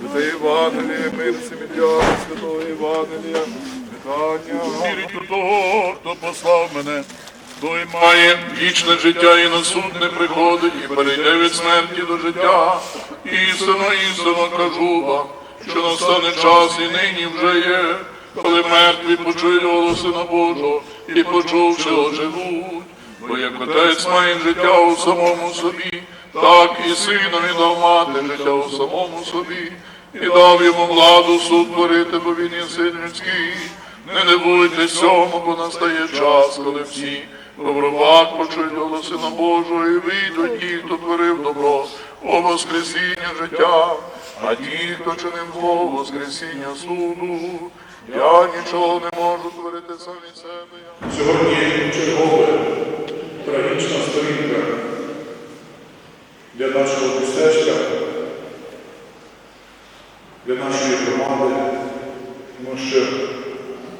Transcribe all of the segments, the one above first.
Святе Євангеліє, мир Семідяна, святого Євангелія, вітання. Вірить у того, хто послав мене, той має вічне життя і на суд не приходить, і перейде від смерті до життя. Істинно, істинно кажу вам, що настане час і нині вже є, коли мертві почують голос Сина Божого і почувши оживуть. Бо як отець має життя у самому собі, так і синові дав мати життя у самому собі, і дав йому владу суд творити, бо він є син людський. Не дивуйтесь цьому, бо настає час, коли всі добробак почують голос Сина Божого, і вийдуть ті, хто творив добро, о Воскресіння життя, а ті, хто чинив зло, Воскресіння суду. Я нічого не можу творити сам від себе. Сьогодні чергове трагічна сторінка для нашого містечка, для нашої громади, тому що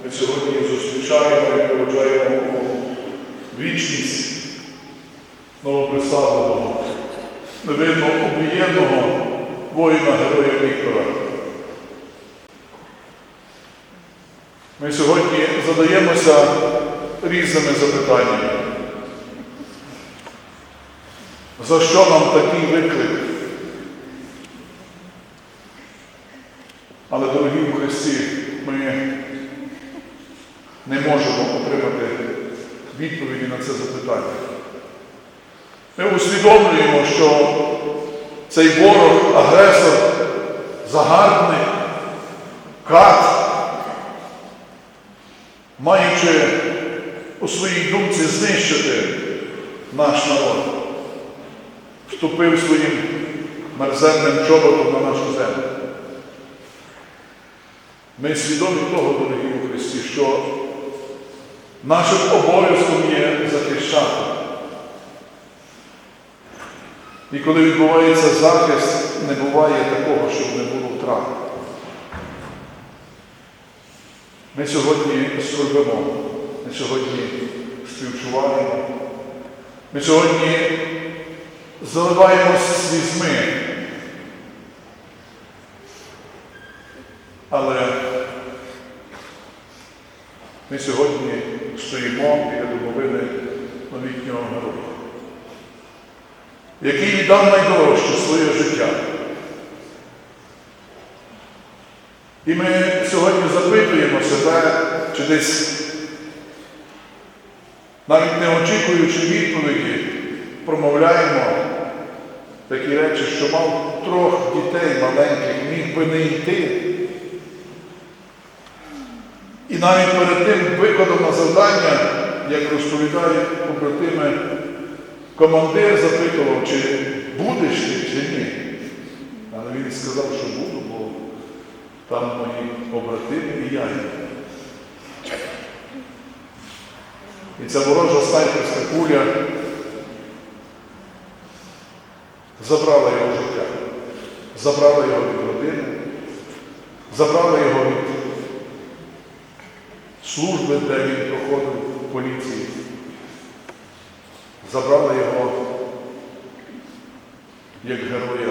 ми сьогодні зустрічаємо і проводжаємо вічність новоприставленого, невинно обієнного воїна Героя Віктора. Ми сьогодні задаємося різними запитаннями. За що нам такий виклик? Але, дорогі в Христі, ми не можемо отримати відповіді на це запитання. Ми усвідомлюємо, що цей ворог, агресор, загарбник, кат, маючи у своїй думці знищити наш народ, вступив своїм мерзенним чоботом на нашу землю. Ми свідомі того, дорогі у Христі, що нашим обов'язком є захищати. І коли відбувається захист, не буває такого, щоб не було втрат. Ми сьогодні скорбимо, ми сьогодні співчуваємо, ми сьогодні заливаємося слізьми. Але ми сьогодні стоїмо біля домовини новітнього героя, який віддав найдорожче своє життя. І ми сьогодні запитуємо себе, чи десь, навіть не очікуючи відповіді, промовляємо такі речі, що мав трьох дітей маленьких, міг би не йти. І навіть перед тим викладом на завдання, як розповідають побратими, командир запитував, чи будеш ти, чи ні. Але він сказав, що буду, бо там мої побратими і я. І ця ворожа снайперська куля забрала його життя, забрала його від родини, забрала його від служби, де він проходив в поліції, забрала його як героя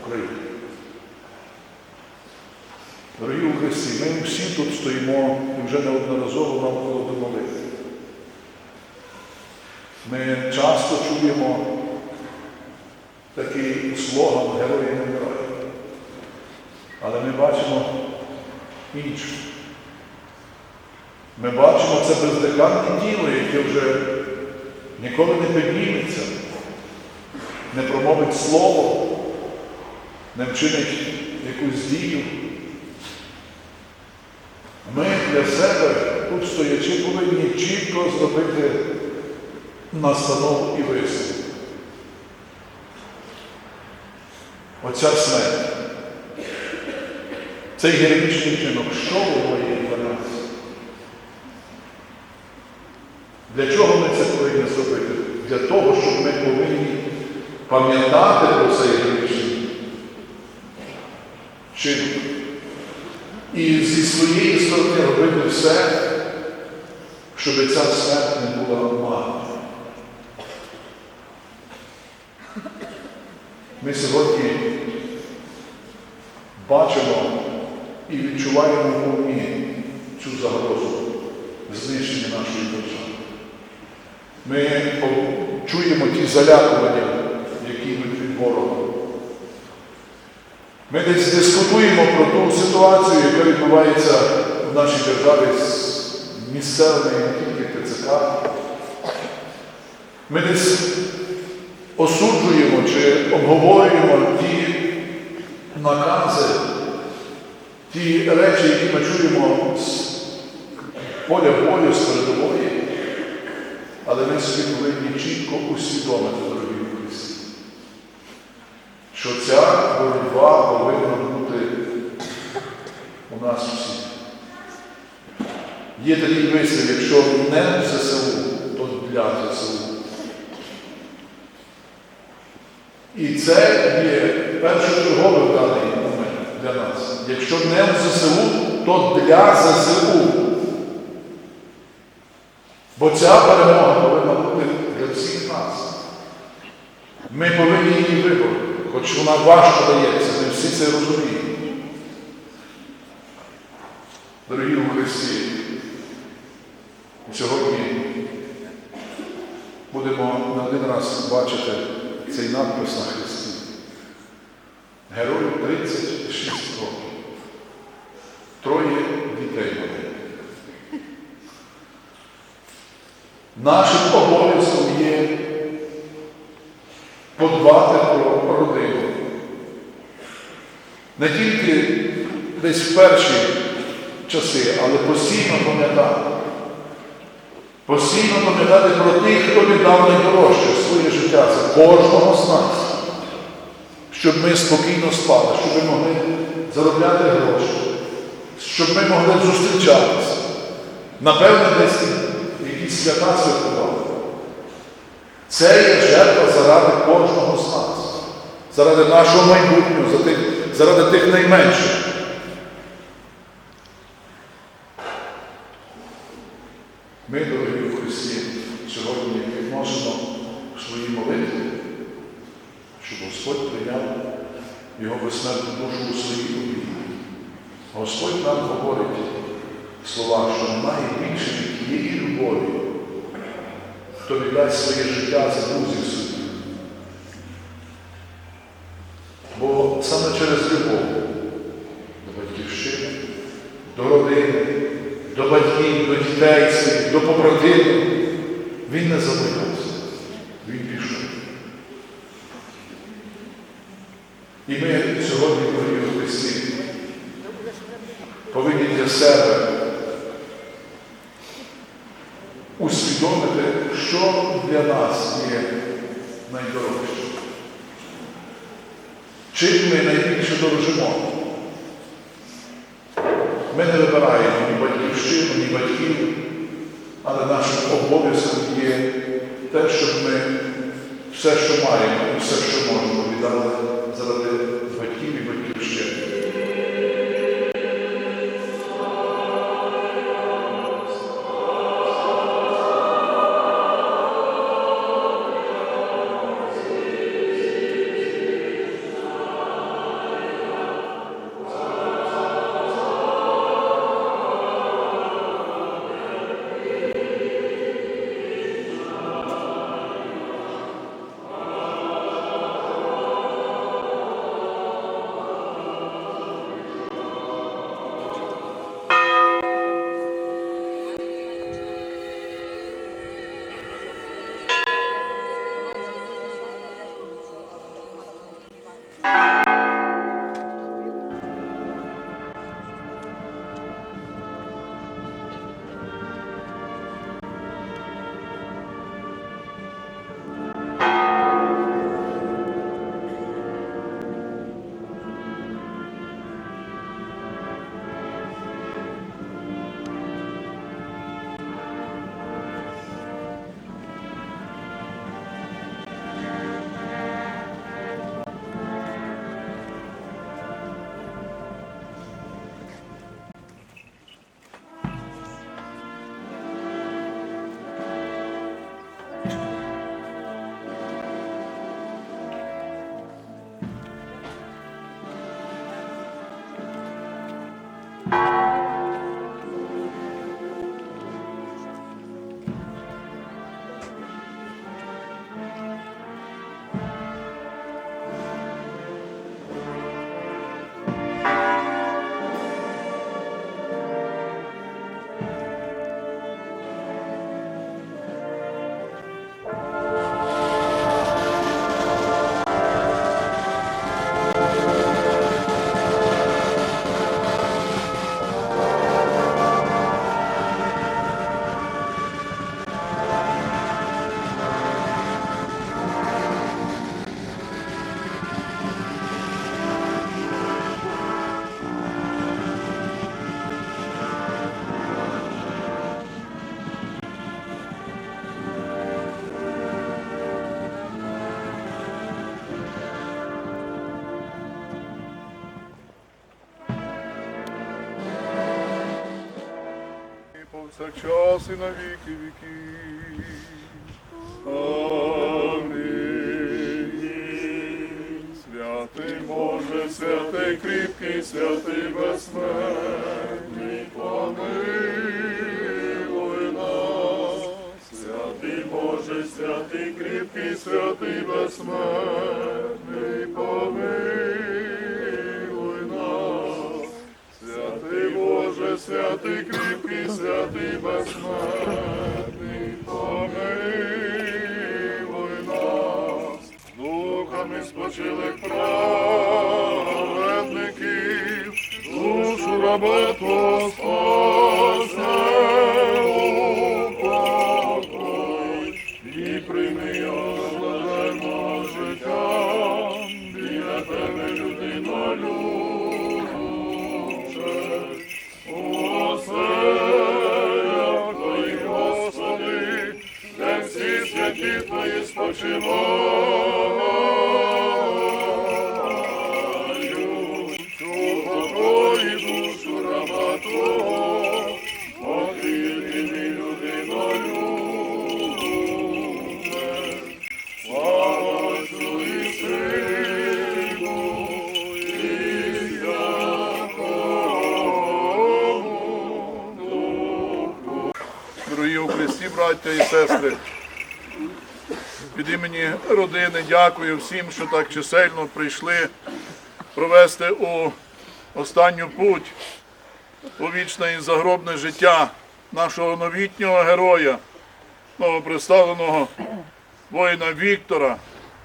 України. Дорогі у Христі, ми всі тут стоїмо і вже неодноразово навколо домовини. Ми часто чуємо такий слоган Герої не вмирають. Але ми бачимо інше. Ми бачимо це бездиханне діло, яке вже ніколи не підніметься, не промовить слово, не вчинить якусь дію. Ми для себе, тут стоячи, повинні чітко зробити настанову і висновок. Оця смерть, цей героїчний чинок, що є для нас? Для чого ми це повинні зробити? Для того, щоб ми повинні пам'ятати про цей героїчний чинок. І зі своєї сторони робити все, щоб ця смерть не була Ми сьогодні бачимо і відчуваємо в умі цю загрозу знищення нашої держави. Ми чуємо ті залякування, які йдуть від ворога. Ми десь дискутуємо про ту ситуацію, яка відбувається в нашій державі з місцевими, не тільки ТЦК. Ми десь осуджуємо чи обговорюємо ті накази, ті речі, які ми чуємо з поля бою, з передової, але ми собі повинні чітко усвідомити, дорогі Христі, що ця боротьба повинна бути у нас всіх. Є такий вислів, якщо не в ЗСУ, то для ЗСУ. І це є першочергове в даний момент для нас. Якщо не в ЗСУ, то для ЗСУ. Бо ця перемога повинна бути для всіх нас. Ми повинні її вибороти, хоч вона важко дається, ми всі це розуміємо. Дорогі у Христі, сьогодні будемо не один раз бачити цей надпис на Христі. Герою 36 років. Троє дітей мали. Нашим обов'язком є подбати про родину. Не тільки десь в перші часи, але постійно пам'ятати. Постійно пам'ятати про тих, хто віддав найдорожче своє життя за кожного з нас. Щоб ми спокійно спали, щоб ми могли заробляти гроші, щоб ми могли зустрічатися. Напевне, десь якісь свята святкували. Це є жертва заради кожного з нас, заради нашого майбутнього, заради тих найменших. Ми, дорогі в Христі, сьогодні відносимо в своїй молитві, щоб Господь прийняв безсмертну душу у своїй обіймі. Господь нам говорить слова, що немає більше тієї любові, хто віддасть своє життя за друзів своїх. Бо саме через любов до батьківщини, до родини, до батьків, до дітей до побратимів, він не забоявся. Він пішов. І ми сьогодні, Христі, повинні для себе усвідомити, що для нас є найдорожче. Чим ми найбільше дорожимо? Ми не вибираємо ні батьківщину, ні батьків, але нашим обов'язком є те, щоб ми все, що маємо, все, що можемо, віддали заради повсякчас і на віки віків. Амінь. Святий Боже, святий кріпкий, святий безсмертний, помилуй нас. Святий Боже, святий кріпкий, святий безсмертний, святий кріпкий, святий безсмертний, помилуй нас. Духами спочилих праведників, душу раба Твого спасе Слава і Сину, і Святому Дорогі у браття і сестри, імені родини дякую всім, що так чисельно прийшли провести у останню путь у вічне і загробне життя нашого новітнього героя, новоприставленого воїна Віктора.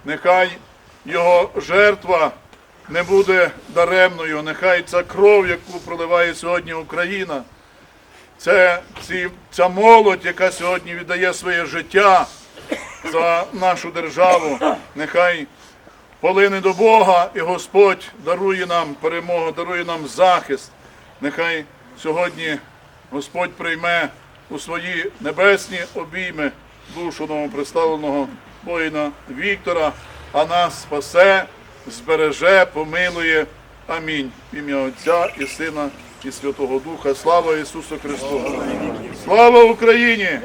Нехай його жертва не буде даремною, нехай ця кров, яку проливає сьогодні Україна, це ця молодь, яка сьогодні віддає своє життя за нашу державу, нехай полине до Бога, і Господь дарує нам перемогу, дарує нам захист. Нехай сьогодні Господь прийме у свої небесні обійми душу новоприставленого воїна Віктора, а нас спасе, збереже, помилує. Амінь. Ім'я Отця і Сина і Святого Духа. Слава Ісусу Христу! Слава Україні!